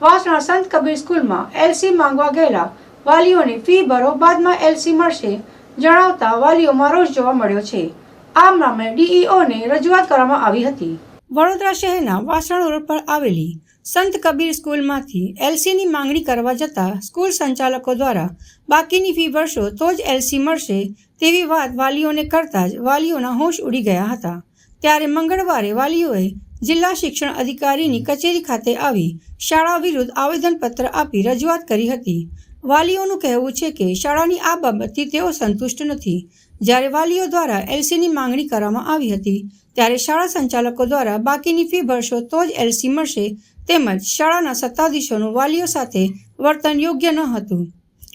વાસણા સંત કબીર સ્કૂલમાં એલસી માંગવા ગયેલા. વાલીઓની ફી ભરો, બાદમાં એલસી મળશે, જણાવતા વાલીઓમાં રોષ જોવા મળ્યો છે. આ મામલે ડીઈઓને રજૂઆત કરવામાં આવી હતી. વડોદરા શહેરના વાસણ રોડ પર આવેલી સંત કબીર સ્કૂલમાંથી એલસીની માંગણી કરવા જતા સ્કૂલ સંચાલકો દ્વારા બાકીની ફી ભરશો તો જ એલસી મળશે તેવી વાત વાલીઓને કરતા જ વાલીઓના હોશ ઉડી ગયા હતા. ત્યારે મંગળવારે વાલીઓએ જિલ્લા શિક્ષણ અધિકારીની કચેરી ખાતે આવી શાળા વિરુદ્ધ આવેદનપત્ર આપી રજૂઆત કરી હતી. વાલીઓનું કહેવું છે કે શાળાની આ બાબતથી તેઓ સંતુષ્ટ નથી. જ્યારે વાલીઓ દ્વારા એલસીની માંગણી કરવામાં આવી હતી, ત્યારે શાળા સંચાલકો દ્વારા બાકીની ફી ભરશો તો જ એલસી મળશે તેમજ શાળાના સત્તાધીશોનું વાલીઓ સાથે વર્તન યોગ્ય ન હતું.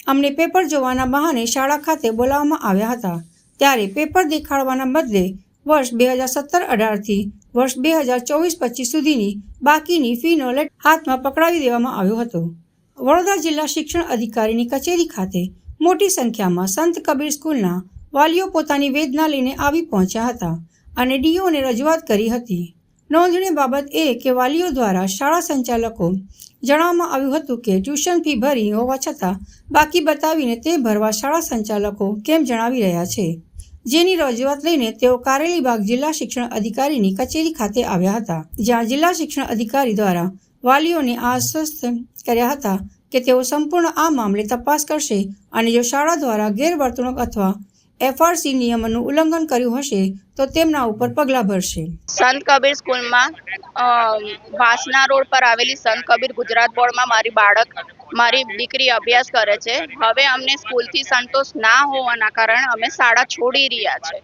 અમને પેપર જોવાના બહાને શાળા ખાતે બોલાવવામાં આવ્યા હતા. ત્યારે પેપર દેખાડવાના બદલે વર્ષ બે હજાર સત્તર અઢારથી વર્ષ બે હજાર ચોવીસ પચીસ સુધીની બાકીની ફીનો લેટ હાથમાં પકડાવી દેવામાં આવ્યો હતો. વડોદરા જિલ્લા શિક્ષણ અધિકારીની કચેરી ખાતે મોટી સંખ્યામાં સંત કબીર સ્કૂલના વાલીઓ પોતાની વેદના લઈને આવી પહોંચ્યા હતા અને ડીઓને રજૂઆત કરી હતી. નોંધણીય બાબત એ કે વાલીઓ દ્વારા શાળા સંચાલકો જણાવવામાં આવ્યું હતું કે ટ્યુશન ફી ભરી હોવા છતાં બાકી બતાવીને તે ભરવા શાળા સંચાલકો કેમ જણાવી રહ્યા છે? જેની રજૂઆત લઈને તેઓ કારેલીબાગ જિલ્લા શિક્ષણ અધિકારીની કચેરી ખાતે આવ્યા હતા, જ્યાં જિલ્લા શિક્ષણ અધિકારી દ્વારા વાલીઓને આશ્વસ્ત કર્યા હતા કે તેઓ સંપૂર્ણ આ મામલે તપાસ કરશે અને જો શાળા દ્વારા ગેરવર્તણૂક અથવા એફઆરસી નિયમોનું ઉલ્લંઘન કર્યું હશે તો તેમના ઉપર પગલાં ભરશે. સંત કબીર સ્કૂલમાં વાસના રોડ પર આવેલી સંત કબીર ગુજરાત બોર્ડમાં મારી બાળક, મારી દીકરી અભ્યાસ કરે છે. હવે અમને સ્કૂલથી સંતોષ ના હોવાના કારણે અમે શાળા છોડી રહ્યા છે.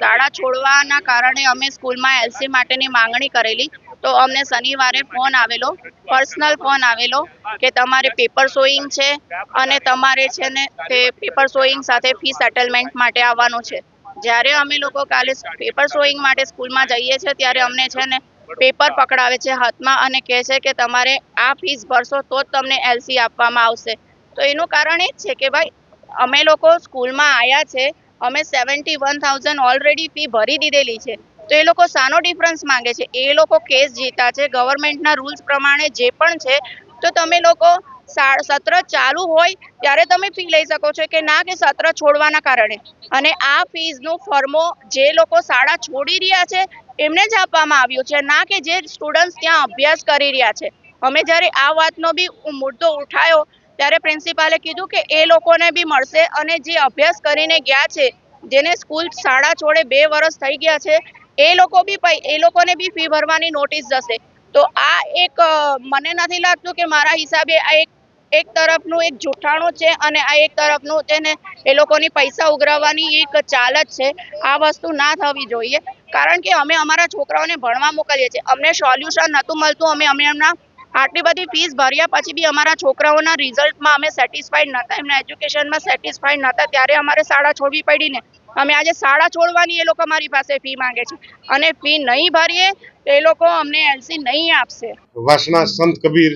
શાળા છોડવાના કારણે અમે સ્કૂલમાં એલસી માટેની માંગણી કરેલી. તો અમને શનિવારે ફોન આવેલો પર્સનલ ફોન આવેલો, કે તમારે પેપર સોઈંગ છે અને તમારે છે ને તે પેપર સોઈંગ સાથે ફી સેટલમેન્ટ માટે આવવાનું છે. જ્યારે અમે લોકો કાલે પેપર સોઈંગ માટે સ્કૂલમાં જઈએ છીએ, ત્યારે અમને છે ને પેપર પકડાવે છે હાથમાં અને કહે છે કે તમારે આ ફીસ ભરશો તો જ તમને એલસી આપવામાં આવશે. તો એનું કારણ એ જ છે કે ભાઈ, અમે લોકો સ્કૂલમાં આવ્યા છે, અમે seventy one thousand already fee ભરી દીધેલી છે. તો એ લોકો સાનો ડિફરન્સ માંગે છે. એ લોકો કેસ જીતા છે. ગવર્મેન્ટના રૂલ્સ પ્રમાણે જે પણ છે, તો તમે લોકો સત્ર ચાલુ હોય ત્યારે તમે ફી લઈ શકો છો કે ના કે સત્ર છોડવાના કારણે. અને આ ફીઝનું ફર્મો જે લોકો શાળા છોડી રહ્યા છે, એમને જ આપવામાં આવ્યું છે. ના કે જે સ્ટુડન્ટ્સ ત્યાં અભ્યાસ કરી રહ્યા છે. અમે જ્યારે આ વાતનો બી મુદ્દો ઉઠાયો, ત્યારે પ્રિન્સિપાલે કીધું કે એ લોકોને બી મળશે અને જે અભ્યાસ કરીને ગયા છે, જેને સ્કૂલ શાળા છોડે બે વર્ષ થઈ ગયા છે એ લોકો બી એ લોકોને બી ફી ભરવાની નોટિસ જશે. તો આ એક મને નથી લાગતું કે મારા હિસાબે આ એક એક તરફનું એક જૂઠાણું છે અને આ એક તરફનું છે ને એ લોકોની પૈસા ઉઘરાવવાની એક ચાલ જ છે. આ વસ્તુ ના થવી જોઈએ. કારણ કે અમે અમારા છોકરાઓને ભણવા મોકલીએ છીએ. અમને સોલ્યુશન નહોતું મળતું. અમે અમે એમના આટલી બધી ફીસ ભર્યા પછી બી અમારા છોકરાઓના રિઝલ્ટમાં અમે સેટિસ્ફાઈડ નહોતા. એમના એજ્યુકેશનમાં સેટિસ્ફાઈડ નહોતા. ત્યારે અમારે શાળા છોડવી પડી ને. અમે આજે શાળા છોડવાની એ લોકો મારી પાસે ફી માંગે છે. અને ફી નહીં ભરીએ તો એ લોકો અમને એલસી નહીં આપશે. વાસણા સંત કબીર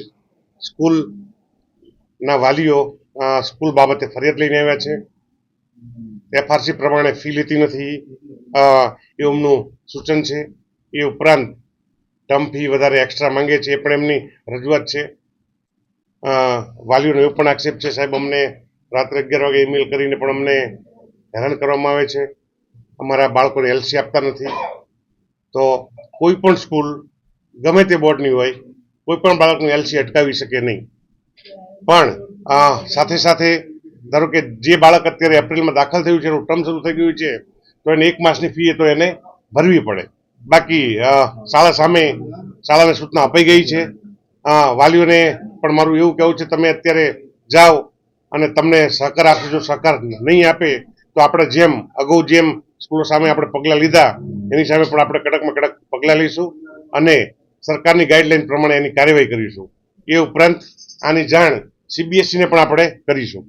સ્કૂલ ના વાલીઓ સ્કૂલ બાબતે ફરિયાદ લઈને આવ્યા છે. એફઆરસી પ્રમાણે ફી લેતી નથી. એમનું સૂચન છે. એ ઉપરાંત ટર્મ ફી વધારે એક્સ્ટ્રા માંગે છે. એ પણ એમની રજૂઆત છે. વાલીઓનો એવો પણ આક્ષેપ છે. સાહેબ, અમને રાત્રે અગિયાર વાગે ઈમેલ કરીને પણ અમને હેરાન કરવામાં આવે છે. અમારા બાળકોને એલસી આપતા નથી. તો કોઈ પણ સ્કૂલ, ગમે તે બોર્ડની હોય, કોઈ પણ બાળકનું એલસી અટકાવી શકે નહીં. પણ સાથે સાથે, ધારો કે જે બાળક અત્યારે એપ્રિલમાં દાખલ થયું છે, એનું ટર્મ શરૂ થઈ ગયું છે, તો એને એક માસની ફી તો એને ભરવી પડે. બાકી શાળા સામે, શાળાને સૂચના અપાઈ ગઈ છે. વાલીઓને પણ મારું એવું કહેવું છે, તમે અત્યારે જાઓ અને તમને સહકાર આપજો, સહકાર નહીં આપે તો આપણે જેમ અગાઉ જેમ સ્કૂલો સામે આપણે પગલાં લીધા, એની સામે પણ આપણે કડકમાં કડક પગલાં લઈશું અને સરકારની ગાઈડલાઈન પ્રમાણે એની કાર્યવાહી કરીશું. એ ઉપરાંત આની જાણ સીબીએસઈને પણ આપણે કરીશું.